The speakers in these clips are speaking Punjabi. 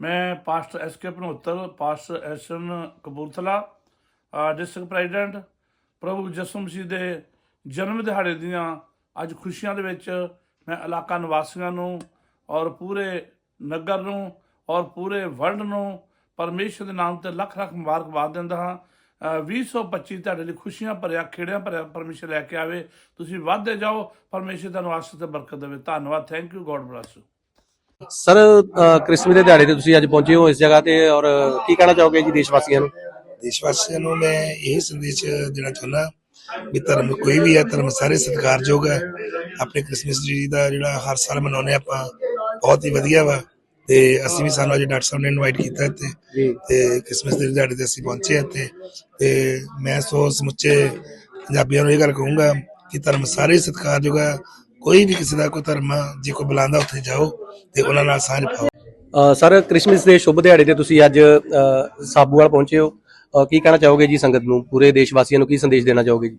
ਮੈਂ pastor S K Bhanotar pastor ਐਸਨ Kapurthala district president ਪ੍ਰਭੂ ਯਿਸੂ ਮਸੀਹ ਦੇ ਜਨਮ ਦਿਹਾੜੇ ਦੀਆਂ ਅੱਜ ਖੁਸ਼ੀਆਂ ਦੇ ਵਿੱਚ ਮੈਂ ਇਲਾਕਾ ਨਿਵਾਸੀਆਂ ਨੂੰ ਔਰ ਪੂਰੇ ਨਗਰ ਨੂੰ ਔਰ ਪੂਰੇ ਵਰਲਡ ਨੂੰ ਪਰਮੇਸ਼ਰ ਦੇ ਨਾਮ ਤੇ ਲੱਖ ਲੱਖ ਮੁਬਾਰਕਬਾਦ ਦਿੰਦਾ ਹਾਂ। ਅ, 2025 ਤੁਹਾਡੇ ਲਈ ਖੁਸ਼ੀਆਂ ਭਰਿਆ ਖੇੜਿਆਂ ਭਰਿਆ ਪਰਮੇਸ਼ਰ ਲੈ ਕੇ ਆਵੇ। ਤੁਸੀਂ ਵੱਧਦੇ ਜਾਓ ਪਰਮੇਸ਼ਰ ਤੁਹਾਨੂੰ ਆਸ਼ੀਰਵਾਦ ਤੇ ਬਰਕਤ ਦੇਵੇ। ਧੰਨਵਾਦ। Thank you god bless you sir Christmas ਦੇ ਦਿਹਾੜੇ ਤੇ ਤੁਸੀਂ ਅੱਜ ਪਹੁੰਚੇ ਹੋ ਇਸ ਜਗ੍ਹਾ ਤੇ ਔਰ ਕੀ ਕਹਿਣਾ ਚਾਹੋਗੇ ਜੀ ਦੇਸ਼ ਵਾਸੀਆਂ ਨੂੰ? ਦੇਸ਼ ਵਾਸੀਆਂ ਨੂੰ ਮੈਂ ਇਹ ਸੰਦੇਸ਼ ਦੇਣਾ ਚਾਹੁੰਦਾ ਵੀ ਧਰਮ ਕੋਈ ਵੀ ਹੈ ਧਰਮ ਸਾਰੇ ਸਤਿਕਾਰਯੋਗ ਹੈ। ਆਪਣੇ ਕ੍ਰਿਸਮਸ ਜੀ ਦਾ ਜਿਹੜਾ ਹਰ ਸਾਲ ਮਨਾਉਂਦੇ ਆਪਾਂ ਬਹੁਤ ਹੀ ਵਧੀਆ ਵਾ। ਤੇ ਅਸੀਂ ਵੀ ਸਾਨੂੰ ਅੱਜ ਡਾਕਟਰ ਸਾਹਿਬ ਨੇ ਇਨਵਾਈਟ ਕੀਤਾ ਇੱਥੇ। ਤੇ ਕ੍ਰਿਸਮਸ ਦੇ ਦਿਹਾੜੇ ਤੇ ਅਸੀਂ ਪਹੁੰਚੇ ਹਾਂ ਇੱਥੇ। ਤੇ ਮੈਂ ਸੋ ਸਮੁੱਚੇ ਪੰਜਾਬੀਆਂ ਨੂੰ ਇਹ ਗੱਲ ਕਹੂੰਗਾ ਕਿ ਧਰਮ ਸਾਰੇ ਸਤਿਕਾਰਯੋਗ ਹੈ ਕੋਈ ਵੀ ਕਿਸੇ ਦਾ ਕੋਈ ਧਰਮ ਆ, ਜੇ ਕੋਈ ਬੁਲਾਉਂਦਾ ਉੱਥੇ ਜਾਓ ਤੇ ਉਹਨਾਂ ਨਾਲ ਸਾਂਝ ਪਾਓ। ਅ, ਸਰ ਕ੍ਰਿਸਮਸ ਦੇ ਸ਼ੁਭ ਦਿਹਾੜੇ ਤੇ ਤੁਸੀਂ ਅੱਜ ਸਾਬੂਵਾਲ ਪਹੁੰਚੇ ਹੋ। ਕੀ ਕਹਿਣਾ ਚਾਹੋਗੇ ਜੀ ਸੰਗਤ ਨੂੰ? ਪੂਰੇ ਦੇਸ਼ ਵਾਸੀਆਂ ਨੂੰ ਕੀ ਸੰਦੇਸ਼ ਦੇਣਾ ਚਾਹੋਗੇ ਜੀ?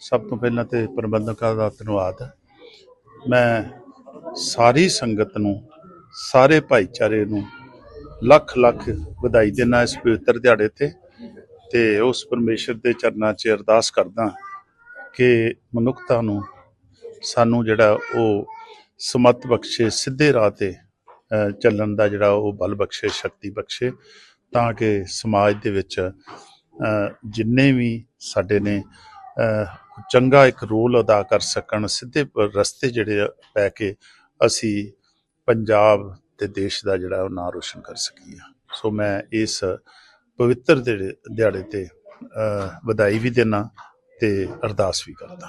ਸਭ ਤੋਂ ਪਹਿਲਾਂ ਤੇ ਪ੍ਰਬੰਧਕਾਂ ਦਾ ਧੰਨਵਾਦ। ਮੈਂ ਸਾਰੀ ਸੰਗਤ ਨੂੰ ਸਾਰੇ ਭਾਈਚਾਰੇ ਨੂੰ ਲੱਖ ਲੱਖ ਵਧਾਈ ਦੇਣਾ ਇਸ ਪਵਿੱਤਰ ਦਿਹਾੜੇ ਤੇ ਤੇ ਉਸ ਪਰਮੇਸ਼ਰ ਦੇ ਚਰਨਾਂ 'ਚ ਅਰਦਾਸ ਕਰਦਾ ਕਿ ਮਨੁੱਖਤਾ ਨੂੰ ਸਾਨੂੰ ਜਿਹੜਾ ਉਹ ਸਮਤ ਬਖਸ਼ੇ, ਸਿੱਧੇ ਰਾਹ ਤੇ ਚੱਲਣ ਦਾ ਜਿਹੜਾ ਉਹ ਬਲ ਬਖਸ਼ੇ, ਸ਼ਕਤੀ ਬਖਸ਼ੇ ਤਾਂ ਕਿ ਸਮਾਜ ਦੇ ਵਿੱਚ ਜਿੰਨੇ ਵੀ ਸਾਡੇ ਨੇ ਚੰਗਾ ਇੱਕ ਰੋਲ ਅਦਾ ਕਰ ਸਕਣ, ਸਿੱਧੇ ਰਸਤੇ ਜਿਹੜੇ ਪੈ ਕੇ ਅਸੀਂ ਪੰਜਾਬ ਤੇ ਦੇਸ਼ ਦਾ ਜਿਹੜਾ ਉਹ ਨਾਂ ਰੋਸ਼ਨ ਕਰ ਸਕੀਏ। ਸੋ ਮੈਂ ਇਸ ਪਵਿੱਤਰ ਦਿਹਾੜੇ ਤੇ ਵਧਾਈ ਵੀ ਦੇਣਾ ਤੇ ਅਰਦਾਸ ਵੀ ਕਰਦਾ।